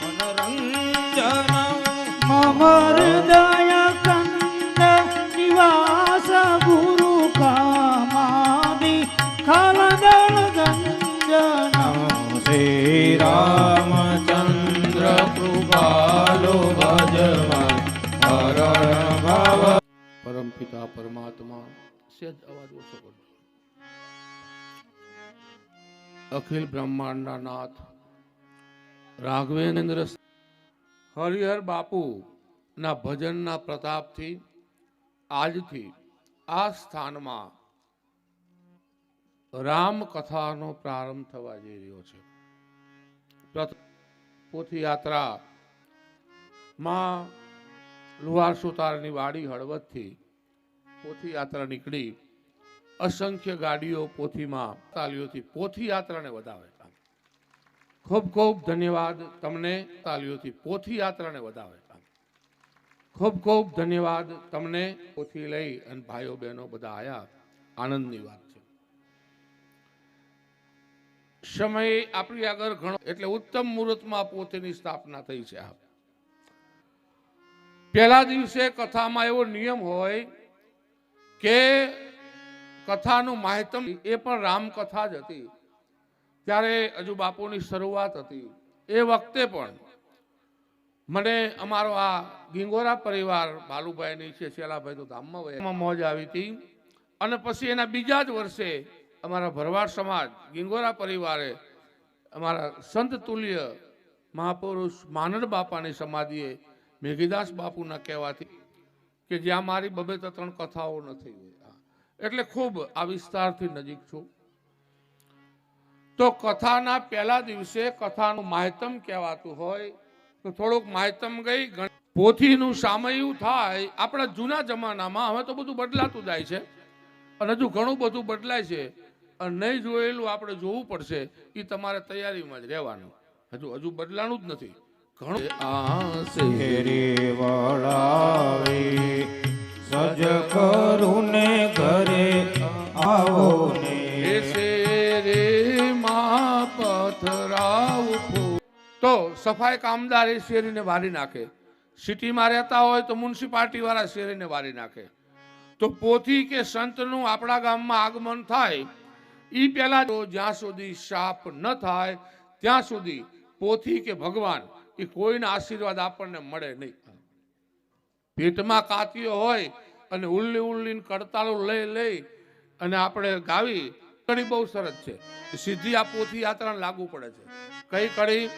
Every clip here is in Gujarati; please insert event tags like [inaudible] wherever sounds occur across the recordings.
મનરંજન મમ હૃદય કંદ નિવાસ ગુરુ કામાદિ ખલદળ ગંજન શ્રી રામચંદ્ર કૃપાલો ભજવાન હરણ ભવ પરમાત્મા સેજ અવાજ ઓછો કરજો અખિલ બ્રહ્માંડના નાથ રાઘવેન્દ્ર હરિહર બાપુના ભજનના પ્રતાપથી આજથી આ સ્થાનમાં રામ કથાનો પ્રારંભ થવા જઈ રહ્યો છે. પોથીયાત્રા પોથી માં લુહાર સુતારની વાડી હળવદથી પોથીયાત્રા નીકળી અસંખ્ય ગાડીઓ પોથીમાં તાલીઓથી પોથી યાત્રાને વધાવે. છે ખૂબ ખૂબ ધન્યવાદ તમને તાલીઓથી. પોથી યાત્રાને વધાવે. ખૂબ ખૂબ ધન્યવાદ તમને પોથી લઈ અને ભાઈઓ બહેનો બધા આયા. આનંદની વાત છે. સમય આપણી આગળ ઘણો એટલે ઉત્તમ મુહૂર્તમાં પોતેની સ્થાપના થઈ છે આ. પહેલા દિવસે કથામાં એવો નિયમ હોય કે કથાનું માહિતમ એ પણ રામકથા જ હતી. ત્યારે હજુ બાપુની શરૂઆત હતી. એ વખતે પણ મને અમારો આ ગિંગોરા પરિવાર બાલુભાઈની છે, શેલાભાઈ તો ધામમાં વયા. મોજ આવી હતી. અને પછી એના બીજા જ વર્ષે અમારા ભરવાડ સમાજ, ગિંગોરા પરિવારે અમારા સંત તુલ્ય મહાપુરુષ માનદ બાપાની સમાધિએ મેઘીદાસ બાપુના કહેવાથી કે જ્યાં મારી બબે ત્રણ કથાઓ નથી. એટલે ખૂબ આ વિસ્તારથી નજીક છું. તો કથાના પહેલા દિવસે કથાનું માહિતમ કહેવાતું હોય, તો થોડુંક માહિતમ ગઈ પોથીનું સામયું થાય. આપણા જૂના જમાનામાં હવે તો બધું બદલાતું જાય છે. અને હજુ ઘણું બધું બદલાય છે. અને નહીં જોયેલું આપણે જોવું પડશે. એ તમારે તૈયારીમાં જ રહેવાનું. હજુ હજુ બદલાણું જ નથી. ઘણું સજ કરું ઘરે આવો તો સફાઈ કામદાર એ શેરીને વારી નાખે. સિટીમાં રહેતા હોય તો મ્યુનિસિપાલિટી વાળા શેરીને વારી નાખે. તો પોથી કે સંતનું આપણા ગામમાં આગમન થાય એ પહેલા જ્યાં સુધી શાપ ન થાય, ત્યાં સુધી પોથી કે ભગવાન એ કોઈના આશીર્વાદ આપણને મળે નહીં. પેટમાં કાતિયો હોય અને ઉલ્લી ઉલ્લીને કડતાળો લઈ લઈ અને આપણે ગાવી કડી બહુ સરસ છે. સીધી આ પોથી યાત્રા લાગુ પડે છે. કઈ કડી?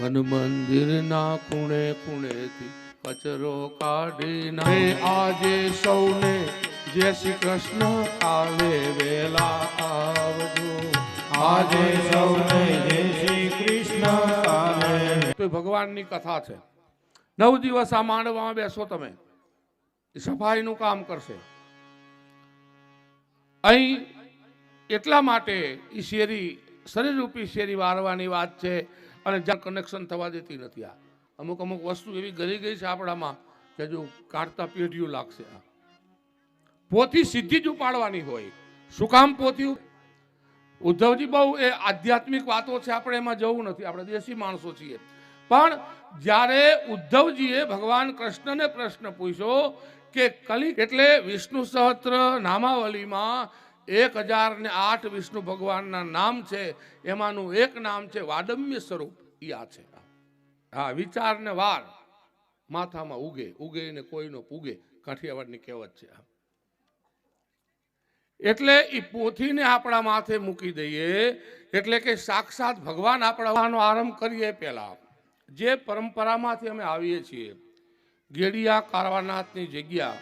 મન મંદિર ના ખૂણે ખૂણેથી કચરો કાઢી નાખે. આજે સૌને જય શ્રી કૃષ્ણ કાલે વેલા આવજો. આજે સૌને જય શ્રી કૃષ્ણ કાલે તો ભગવાનની કથા છે. નવ દિવસ આ માંડવામાં બેસો તમે. સફાઈનું કામ કરશે. અહીં એટલા માટે એ શેરી, શરીરરૂપી શેરી વારવાની વાત છે અને જ્યાં કનેક્શન થવા દેતી નથી આ. અમુક અમુક વસ્તુ એવી ગરી ગઈ છે આપણામાં કે જો કાઢતા પેઢીઓ લાગશે આ. પોથી સીધી જ ઉપાડવાની હોય. શું કામ પોથી ઉદ્ધવજી બહુ એ આધ્યાત્મિક વાતો છે, આપણે એમાં જવું નથી, આપણે દેશી માણસો છીએ. પણ જ્યારે ઉદ્ધવજીએ ભગવાન કૃષ્ણને પ્રશ્ન પૂછ્યો કે કલી એટલે વિષ્ણુ સહસ્ત્ર નામાવલીમાં એક હજાર ને આઠ વિષ્ણુ ભગવાનના નામ છે, એમાંનું એક નામ છે વાડમ્ય સ્વરૂપ. ઈ આ છે. હા વિચાર ને વાર માથામાં ઉગે ઉગે ને કોઈનો પૂગે. કાઠિયાવાડની કહેવત છે એટલે એ પોથીને આપણા માથે મૂકી દઈએ, એટલે કે સાક્ષાત ભગવાન આપણાનો આરંભ કરીએ પહેલા. જે પરંપરામાંથી અમે આવીએ છીએ, ગેડિયા કારવાનાથની જગ્યા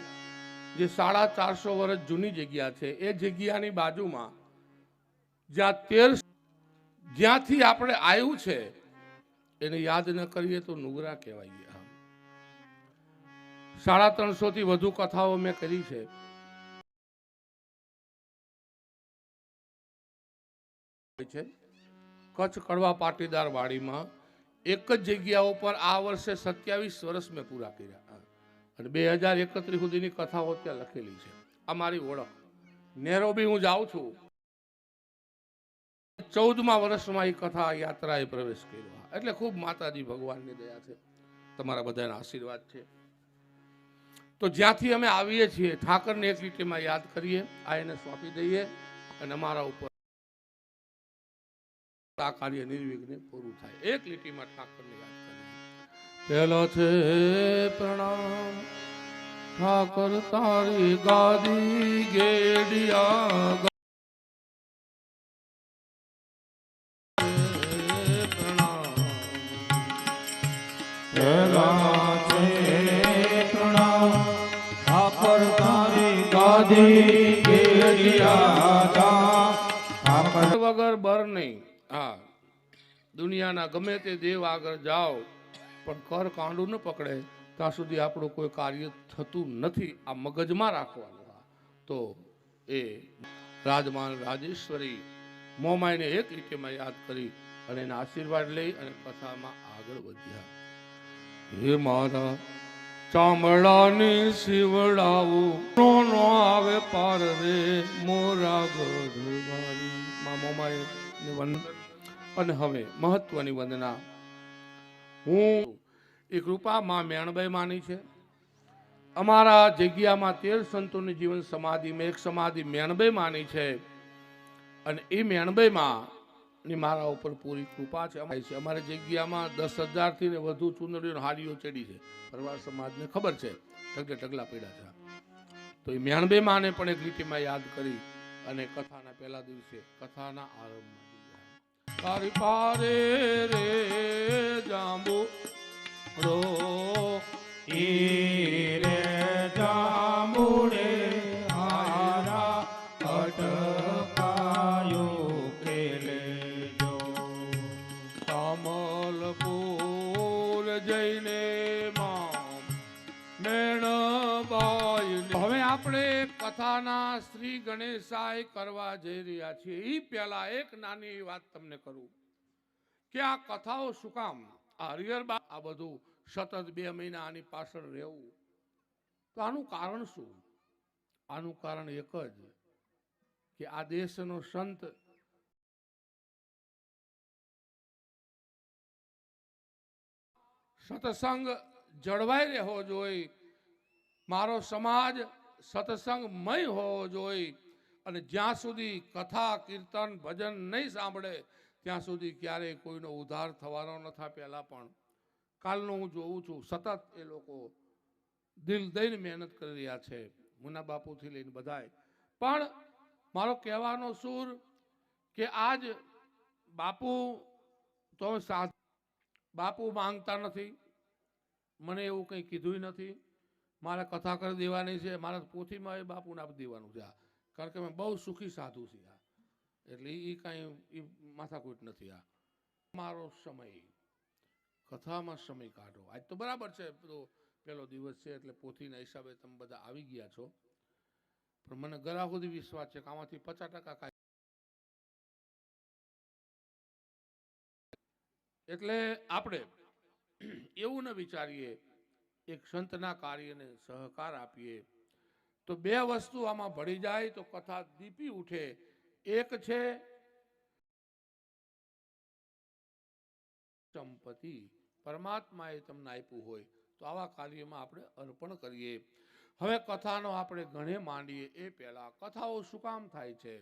જે સાડા ચારસો વર્ષ જૂની જગ્યા છે, એ જગ્યાની બાજુમાં જ્યાં તેર જ્યાંથી આપણે આવ્યું છે, એને યાદ ન કરીએ તો નુગરા કહેવાય. સાડા ત્રણસો થી વધુ કથાઓ મેં કરી છે. છે. કચ્છ કડવા પાટીદાર વાડીમાં એક જ જગ્યા ઉપર આ વર્ષે સત્યાવીસ વર્ષ મેં પૂરા કર્યા. અને બે હજાર એકત્રીસ સુધીની કથાઓ ત્યાં લખેલી છે. આ મારી ઓળખ નેરોબી હું જાઉં છું. ચૌદમા વર્ષમાં એ કથા યાત્રાએ પ્રવેશ કર્યો. એટલે ખૂબ માતાજી ભગવાનની દયા છે. તમારા બધાના આશીર્વાદ છે. તો જ્યાંથી અમે આવીએ છીએ, ઠાકરને એક લીટીમાં યાદ કરીએ, આ એને સોંપી દઈએ અને અમારા ઉપર આ કાર્ય નિર્વિઘ્ને પૂરું થાય. એક લીટીમાં ઠાકરને યાદ પેલો છે પ્રણામ. ઠાકર તારી ગાદી ગેડિયા વગર બર નહીં. હા. દુનિયાના ગમે તે દેવ આગળ જાઓ. પણ કર કાંડું ન પકડે, ત્યાં સુધી આપણું કોઈ કાર્ય થતું નથી, આ મગજમાં રાખવાનું તો એ રાજમાન રાજેશ્વરી મોમાઈને એક લીટીમાં યાદ કરી અને એના આશીર્વાદ લઈ અને કથામાં આગળ વધ્યા. હે મારા, ચામડાની શિવડાવું નો આવે પાર રે, મોરા ગઢવાળી. મા મોમાએ વંદન. અને હવે મહત્વની વંદના. હું એ કૃપા માં મેણબાઈ માની છે. અમારા જગ્યામાં તેર સંતોની જીવન સમાધિમાં એક સમાધિ મેણબાઈ માની છે. અને એ મેણબાઈમાં ની મારા ઉપર પૂરી કૃપા છે. છે. અમારી જગ્યામાં દસ હજારથી ને વધુ ચુંદડીઓ હારીઓ ચડી છે. પરવાર સમાજને ખબર છે. ઢગલે ઢગલા પડ્યા છે. તો એ મેણબે માને પણ એક લીટીમાં યાદ કરી અને કથાના પહેલા દિવસે કથાના આરંભમાં તારી પારે રે જાંબુ રો ઈ રે આપણે કથાના શ્રી ગણેશાય કરવા જઈ રહ્યા છીએ. એ પહેલા એક નાની વાત તમને કરું. કે આ કથાઓ શું કામ? આ હરિહર આ બધું સતત બે મહિના આની પાછળ રહેવું. તો આનું કારણ શું? આનું કારણ એક જ કે આ દેશનો સંત સત્સંગ જળવાઈ રહેવો જોઈએ મારો સમાજ સત્સંગમય હોવો જોઈએ અને જ્યાં સુધી કથા, કીર્તન, ભજન નહીં સાંભળે, ત્યાં સુધી ક્યારેય કોઈનો ઉદ્ધાર થવાનો નથી પહેલાં પણ. કાલનું હું જોઉં છું, સતત એ લોકો દિલ દઈને મહેનત કરી રહ્યા છે મુના બાપુથી લઈને બધાય પણ મારો કહેવાનો સૂર કે આજ બાપુ તો સાથ બાપુ માંગતા નથી. મને એવું કંઈ કીધું નથી. મારે કથા કરી દેવાની છે, મારે પોથીમાં એ બાપુને આપી દેવાનું છે આ. કારણ કે મેં બહુ સુખી સાધુ છે આ. એટલે એ કાંઈ એ માથાકૂટ નથી આ. મારો સમય. કથામાં સમય કાઢો. આજ તો બરાબર છે, પેલો પહેલો દિવસ છે, એટલે પોથીના હિસાબે તમે બધા આવી ગયા છો. પણ મને ગરા સુધી વિશ્વાસ છે કે આમાંથી પચાસ ટકા એટલે આપણે એવું ન વિચારીએ એક સંતના કાર્યને સહકાર આપીએ. તો બે વસ્તુ આમાં ભળી જાય તો કથા દીપી ઉઠે. એક છે સંપત્તિ. પરમાત્માએ તમને આપ્યું હોય તો આવા કાર્યમાં આપણે અર્પણ કરીએ. હવે કથાનો આપણે ગણે માંડીએ. એ પહેલા કથાઓ શું કામ થાય છે?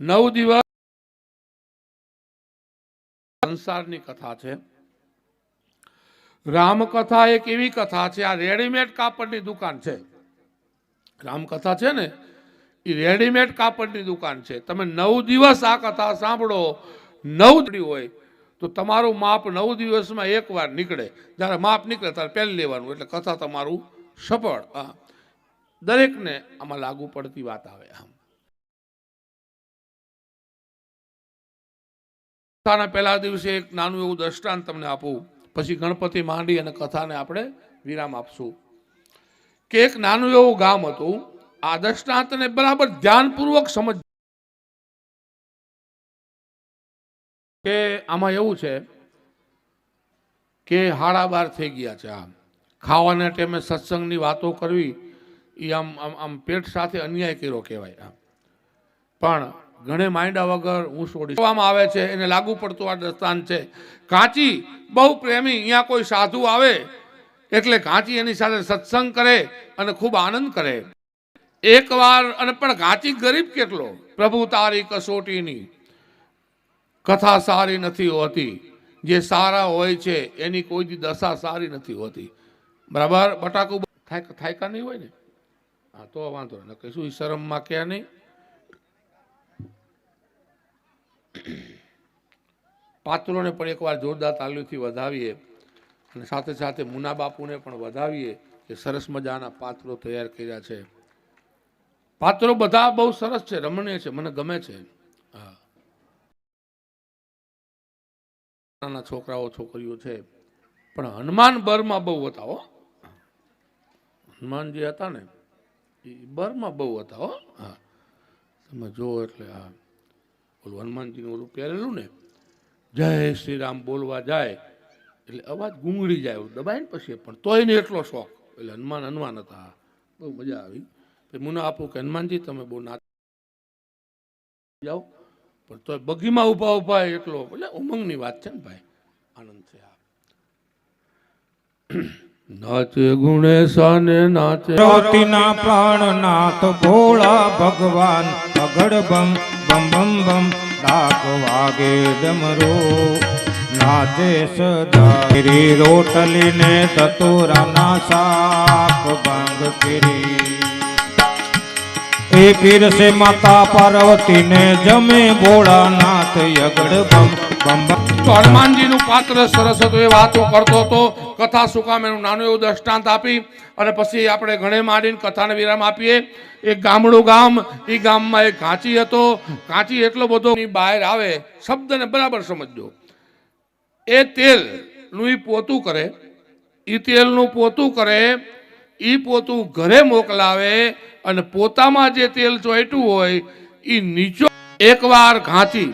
નવ દિવસ સંસારની કથા છે. રામકથા એક એવી કથા છે, આ રેડીમેડ કાપડની દુકાન છે. રામકથા છે ને, એ રેડીમેડ કાપડની દુકાન છે. તમે નવ દિવસ આ કથા સાંભળો, નવ હોય, તો તમારું માપ નવ દિવસમાં એકવાર નીકળે. જ્યારે માપ નીકળે, ત્યારે પહેલી લેવાનું, એટલે કથા તમારું સફળ. હા દરેકને આમાં લાગુ પડતી વાત આવે આમ. કથાના પહેલા દિવસે એક નાનું એવું દ્રષ્ટાંત તમને આપું. પછી ગણપતિ માંડી અને કથાને આપણે વિરામ આપશું. કે એક નાનું એવું ગામ હતું. આ દ્રષ્ટાંતને બરાબર ધ્યાનપૂર્વક સમજ કે આમાં એવું છે કે હાડા બાર થઈ ગયા છે આમ. ખાવાના ટાઈમે સત્સંગની વાતો કરવી એ આમ આમ આમ પેટ સાથે અન્યાય કર્યો કહેવાય આમ. પણ ઘણે માંડ્યા વગર હું છોડી આવે છે, એને લાગુ પડતું આ દસ્તાન છે. કાંચી બહુ પ્રેમી, અહીંયા કોઈ સાધુ આવે, એટલે કાંચી એની સાથે સત્સંગ કરે અને ખૂબ આનંદ કરે. એકવાર, અને પણ કાંચી ગરીબ કેટલો? પ્રભુ તારી કસોટીની કથા સારી નથી હોતી. જે સારા હોય છે, એની કોઈ દશા સારી નથી હોતી. બરાબર? બટાકું થાય થાય નહીં હોય ને? હા, તો વાંધો નહીં. કશું શરમમાં કે નહીં? પાત્રોને પણ એકવાર જોરદાર તાલીઓથી વધાવીએ અને સાથે સાથે મુના બાપુને પણ વધાવીએ કે સરસ મજાના પાત્રો તૈયાર કર્યા છે. પાત્રો બધા બહુ સરસ છે, રમણીય છે, મને ગમે છે. હા. નાના છોકરાઓ, છોકરીઓ છે. પણ હનુમાન બરમાં બહુ હતા હો. હનુમાન જે હતા ને, એ બરમાં બહુ હતા હો. હા. તમે જુઓ એટલે, હા. ઓલું હનુમાનજીનું ઓલું પહેરેલું ને જય શ્રી રામ બોલવા જાય એટલે અવાજ ગુંગળી જાય એવું દબાય ને પછી પણ તોય ને એટલો શોખ. એટલે હનુમાન હનુમાન હતા. બહુ મજા આવી. પછી મુના આપું કે હનુમાનજી તમે બહુ ના જાઓ. પણ તોય બગીમાં ઊભા ઊભા એટલો એટલે ઉમંગની વાત છે ને ભાઈ. આનંદ છે આ. નાચે ગુણેશાને નાચે. પ્રાણ નાથ ભોળા ભગવાન અગડ બમ બમ બમ ડાક વાગે ડમરો. નાચે સદા ગીરી રોટલી ને તતુરાના સાપ ભંગ કરી એ પીરસે માતા પાર્વતી ને જમે ભોળાનાથ યગડ બમ બમ તો હનુમાનજીનું પાત્ર સરસ હતું, એ વાતો કરતો હતો. કથા સુકામ એનું નાનું એવું દ્રષ્ટાંત આપી અને પછી આપણે ઘણે માંડીને કથાને વિરામ આપીએ. એક ગામડું ગામ એ ગામમાં એક ઘાંચી હતો. ઘાંચી એટલો બધો બહાર આવે, શબ્દને બરાબર સમજજો. એ તેલનું એ પોતું કરે એ તેલનું પોતું કરે એ પોતું ઘરે મોકલાવે અને પોતામાં જે તેલ ચોંટ્યું હોય એ નીચો એકવાર ઘાંચી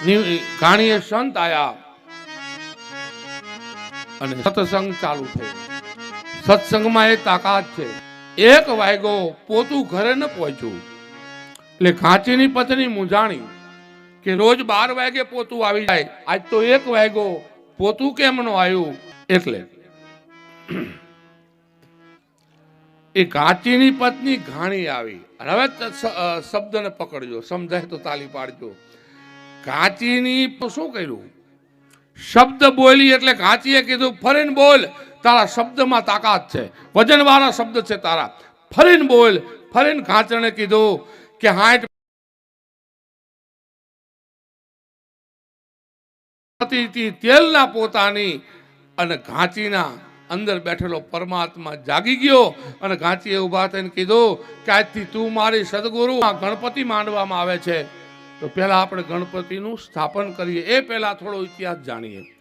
ઘાણીએ સંત આયા અને સત્સંગ ચાલુ થયો. સત્સંગમાં એ તાકાત છે. એક વાગ્યો પોતું ઘરે ન પહોંચ્યું. એટલે ઘાંચીની પત્ની મૂંઝાણી કે રોજ બાર વાગે પોતું આવી જાય. આજ તો એક વાગ્યો પોતું કેમ નો આવ્યું? એટલે એ ઘાંચીની પત્ની ઘાણી આવી. અને હવે શબ્દને પકડજો. સમજાય તો તાલી પાડજો. ઘાંચીની પ- શું કર્યું? શબ્દ બોલી એટલે ઘાંચીએ કીધું, ફરીને બોલ, તારા શબ્દમાં તાકાત છે. વજનવાળા શબ્દ છે તારા. ફરીને બોલ, ફરીને કાચણે કીધું કે હાઠ તેલના પોતાની અને ઘાંચીના અંદર બેઠેલો પરમાત્મા જાગી ગયો અને ઘાંચીએ ઊભા થઈને કીધું કે આજથી તું મારી સદગુરુ. ગણપતિ માંડવામાં આવે છે. તો પહેલા આપણે ગણપતિનું સ્થાપન કરીએ. એ પહેલા થોડો ઇતિહાસ જાણીએ.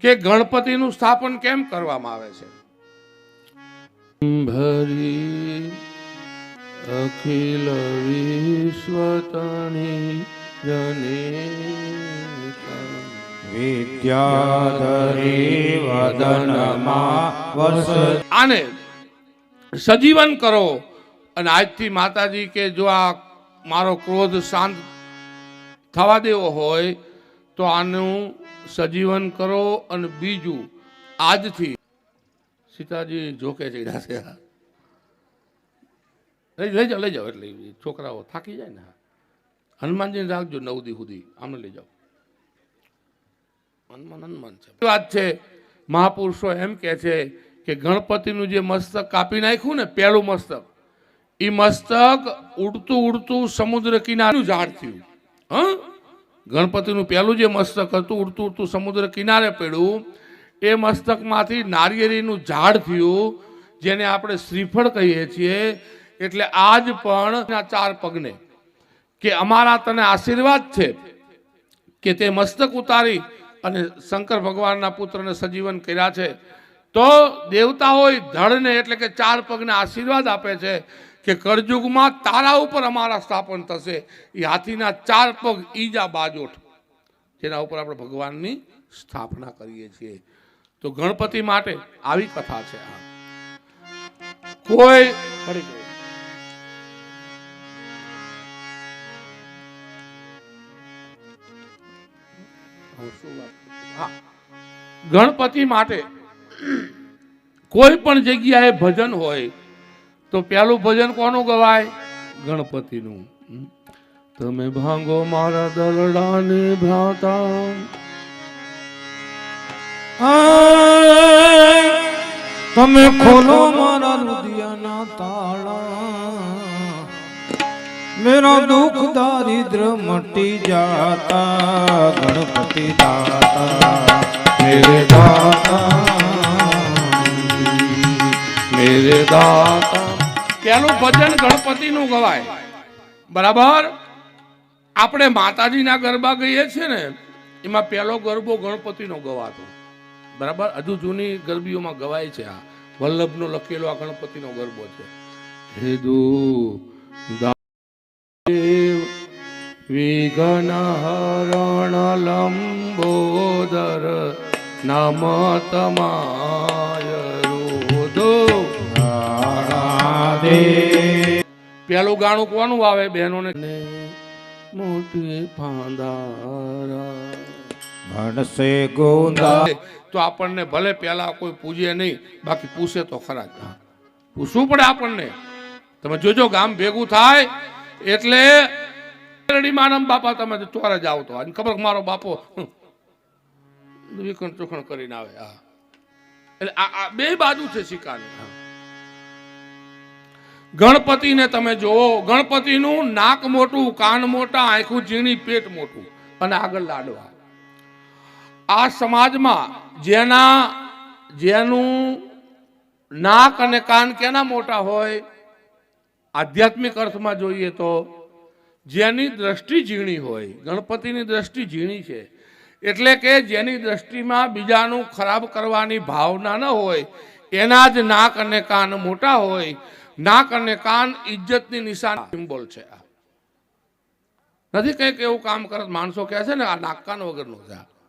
કે ગણપતિનું સ્થાપન કેમ કરવામાં આવે છે? ભરી અખિલ વિશ્વતણી વિદ્યાધરી વદનમાં વસ આને સજીવન કરો. અને આજથી માતાજી કે જો આ મારો ક્રોધ શાંત થવા દેવો હોય, તો આનું સજીવન કરો અને બીજું આજથી. સીતાજી જોકે ચડ્યા છે. લઈ લઈ જાઓ લઈ જાઓ. એટલે છોકરાઓ થાકી જાય ને. હનુમાનજીને રાખજો નવ દી સુધી. આમને લઈ જાઓ. હનુમાન હનુમાન છે. વાત છે, મહાપુરુષો એમ કે છે કે ગણપતિનું જે મસ્તક કાપી નાખ્યું ને, પહેલું મસ્તક એ મસ્તક ઉડતું ઉડતું સમુદ્ર કિનારે ઝાડ થયું. હ? ગણપતિનું પહેલું જે મસ્તક હતું, ઉડતું ઉડતું સમુદ્ર કિનારે પડ્યું, એ મસ્તકમાંથી નારિયેળીનું ઝાડ થયું, જેને આપણે શ્રીફળ કહીએ છીએ. એટલે આજ પણ આ ચાર પગને કે અમારા તને આશીર્વાદ છે કે તે મસ્તક ઉતારી અને શંકર ભગવાનના પુત્રને સજીવન કર્યા છે. તો દેવતાઓએ ધડને એટલે કે ચાર પગને આશીર્વાદ આપે છે. કે કરજુગમાં તારા ઉપર અમારા સ્થાપન થશે. એ હાથીના ચાર પગ ઈજા બાજોઠ. જેના ઉપર આપણે ભગવાનની સ્થાપના કરીએ છીએ. તો ગણપતિ માટે આવી કથા છે આ. કોઈ ગણપતિ માટે કોઈ પણ જગ્યાએ ભજન હોય તો પેલું ભજન કોનું ગવાય? ગણપતિનું. તમે ભાંગો મારા દરડાને ભ્રાતા. તમે ખોલો મારા રુદિયાના તાળા. મેરા દુઃખ દારિદ્ર મટી જાતા. ગણપતિ દાતા. મેરે દાતા. મેરે દાતા. પેલું ભજન ગણપતિનું ગવાય. બરાબર? આપણે માતાજીના ગરબા ગઈએ છીએ ને, એમાં પહેલો ગરબો ગણપતિનો ગવાતો. બરાબર? હજુ જૂની ગરબીઓમાં ગવાય છે આ. વલ્લભનો લખેલો આ ગણપતિનો ગરબો છે. હે દુ દેવ વિઘ્ન હરણ લંબોદર, નમ તમાય રોધો. પેલું ગાણું કોનું આવે બહેનોને? મોટી ફાંદારા ભણસે ગોંદા. તો આપણને ભલે પેલા કોઈ પૂજે નહીં બાકી પૂછે તો ખરા પૂછવું પડે આપણને. તમે જોજો ગામ ભેગું થાય એટલે માનમ બાપા તમે ચોરે જ તો અને ખબર મારો બાપો વિખણ ચોખણ કરીને આવે. હા. એટલે આ આ બે બાજુ છે સિક્કાની હા. ગણપતિને તમે જોવો, ગણપતિનું નાક મોટું, કાન મોટા, આંખું ઝીણી, પેટ મોટું અને આગળ લાડવા. આ સમાજમાં જેના, જેનું નાક અને કાન કેના મોટા હોય, આધ્યાત્મિક અર્થમાં જોઈએ તો જેની દ્રષ્ટિ ઝીણી હોય, ગણપતિની દ્રષ્ટિ ઝીણી છે, એટલે કે જેની દ્રષ્ટિમાં બીજાનું ખરાબ કરવાની ભાવના ન હોય, એના જ નાક અને કાન મોટા હોય નાક અને કાન ઇજ્જતની નિશાન સિમ્બોલ છે આ. નથી કંઈક એવું કામ કરત, માણસો કહે છે ને, આ નાક કાન વગરનું છે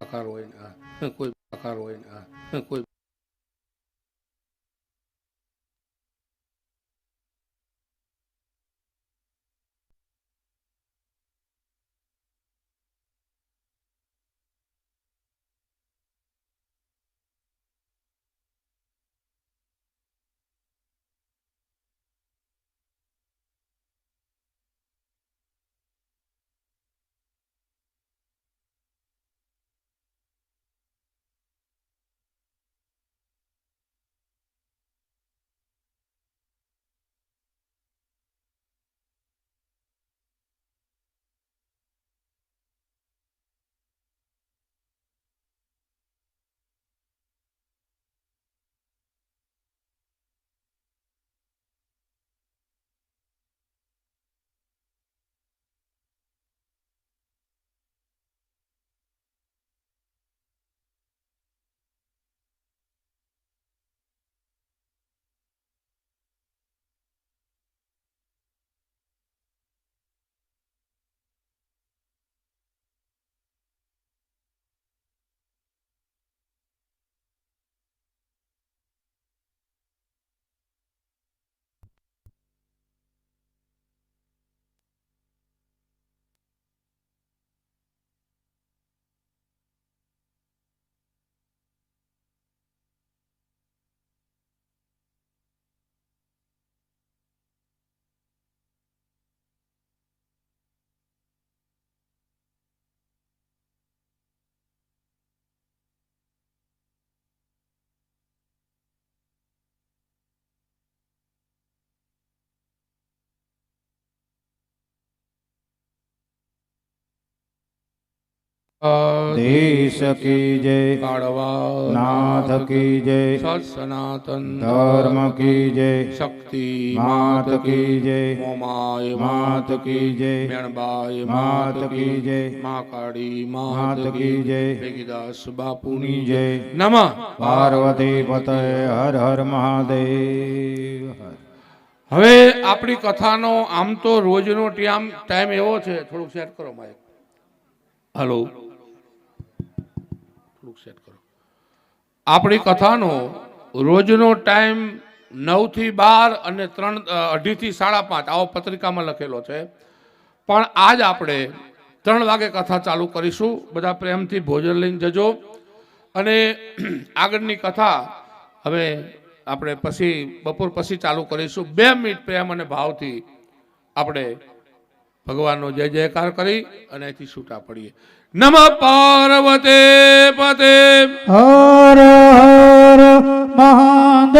આ. આકાર હોય ને દેશ કી જય કાળવા નાથ કી જય સત સનાતન ધર્મ કી જય શક્તિ માત કી જય મોમાય માત કી જય મેણબાય માત કી જય મા કાળી માત કી જય ભેગીદાસ બાપુની જય. નમઃ. પાર્વતી પતય હર હર મહાદેવ. હવે આપણી કથાનો આમ તો રોજનો ટાઈમ ટાઈમ એવો છે. થોડુંક સેટ કરો માઇક હલો થોડુંક સેટ કરો આપણી કથાનો રોજનો ટાઈમ નવથી બાર અને ત્રણ અઢીથી સાડા પાંચ, આવો પત્રિકામાં લખેલો છે. પણ આજ આપણે ત્રણ વાગે કથા ચાલુ કરીશું. બધા પ્રેમથી ભોજન લઈને જજો. અને [clears throat] આગળની કથા હવે આપણે પછી, બપોર પછી ચાલુ કરીશું. બે મિનિટ પ્રેમ અને ભાવથી આપણે ભગવાનનો જય જયકાર કરી અને અહીંથી છૂટા પડીએ. નમ પાર્વતે પતે. હર હર મહાદેવ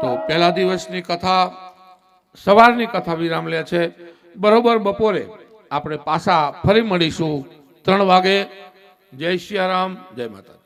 તો પહેલા દિવસની કથા સવારની કથા વિરામ લે છે. બરોબર બપોરે આપણે પાછા ફરી મળીશું. ત્રણ વાગે. જય સિયારામ જય માતા